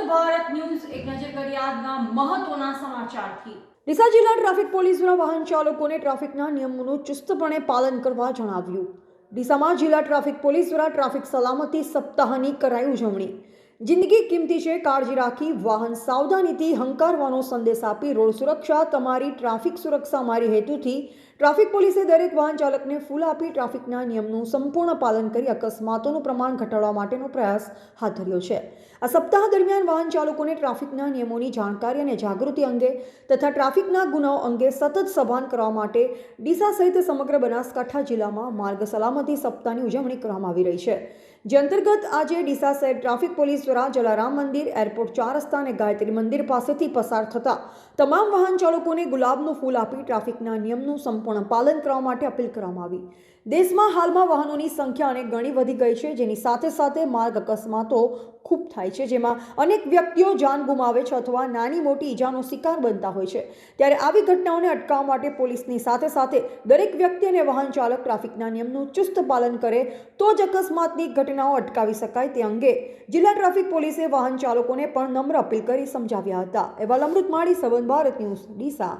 નમસ્કાર ભારત ન્યૂઝ એક નજર કરી આજના મહત્વના સમાચારથી. ડીસા જિલ્લા ટ્રાફિક પોલીસના વાહન ચાલકોને ટ્રાફિકના નિયમોનું ચુસ્તપણે પાલન કરવા જણાવ્યું. ડીસામાં જિલ્લા ટ્રાફિક પોલીસ દ્વારા ટ્રાફિક સલામતી સપ્તાહની કરાઈ ઉજવણી. જિંદગી કિંમતી છે, કાળજી રાખી, વાહન સાવધાનીથી હંકારવાનો સંદેશ આપી, રોડ સુરક્ષા, તમારી ટ્રાફિક સુરક્ષા મારી હેતુથી ટ્રાફિક પોલીસે દરેક વાહન ચાલકને ફૂલ આપી ટ્રાફિકના નિયમનું સંપૂર્ણ પાલન કરી અકસ્માતોનું પ્રમાણ ઘટાડવા માટેનો પ્રયાસ હાથ ધર્યો છે. આ સપ્તાહ દરમિયાન વાહન ચાલકોને ટ્રાફિકના નિયમોની જાણકારી અને જાગૃતિ અંગે તથા ટ્રાફિકના ગુનાઓ અંગે સતત સભાન કરવા માટે ડીસા સહિત સમગ્ર બનાસકાંઠા જિલ્લામાં માર્ગ સલામતી સપ્તાહની ઉજવણી કરવામાં આવી રહી છે. જે અંતર્ગત આજે ડીસા શહેર ટ્રાફિક પોલીસ દ્વારા જલારામ મંદિર, એરપોર્ટ ચાર રસ્તા અને ગાયત્રી મંદિર પાસેથી પસાર થતા તમામ વાહન ચાલકોને ગુલાબનું ફૂલ આપી ટ્રાફિકના નિયમનું સંપૂર્ણ પાલન કરવા માટે અપીલ કરવામાં આવી. દેશમાં હાલમાં વાહનોની સંખ્યા અનેક ગણી વધી ગઈ છે, જેની સાથે સાથે માર્ગ અકસ્માતો ખૂબ થાય છે, જેમાં અનેક વ્યક્તિઓ જાન ગુમાવે છે અથવા નાની મોટી ઈજાનો શિકાર બનતા હોય છે. ત્યારે આવી ઘટનાઓને અટકાવવા માટે પોલીસની સાથે સાથે દરેક વ્યક્તિ અને વાહન ચાલક ટ્રાફિકના નિયમનું ચુસ્ત પાલન કરે તો જ અકસ્માતની ઘટનાઓ અટકાવી શકાય તે અંગે જિલ્લા ટ્રાફિક પોલીસે વાહન ચાલકોને પણ નમ્ર અપીલ કરી સમજાવ્યા હતા. એવા અમૃત માળી સબંધ ભારત ન્યૂઝ, ડીસા.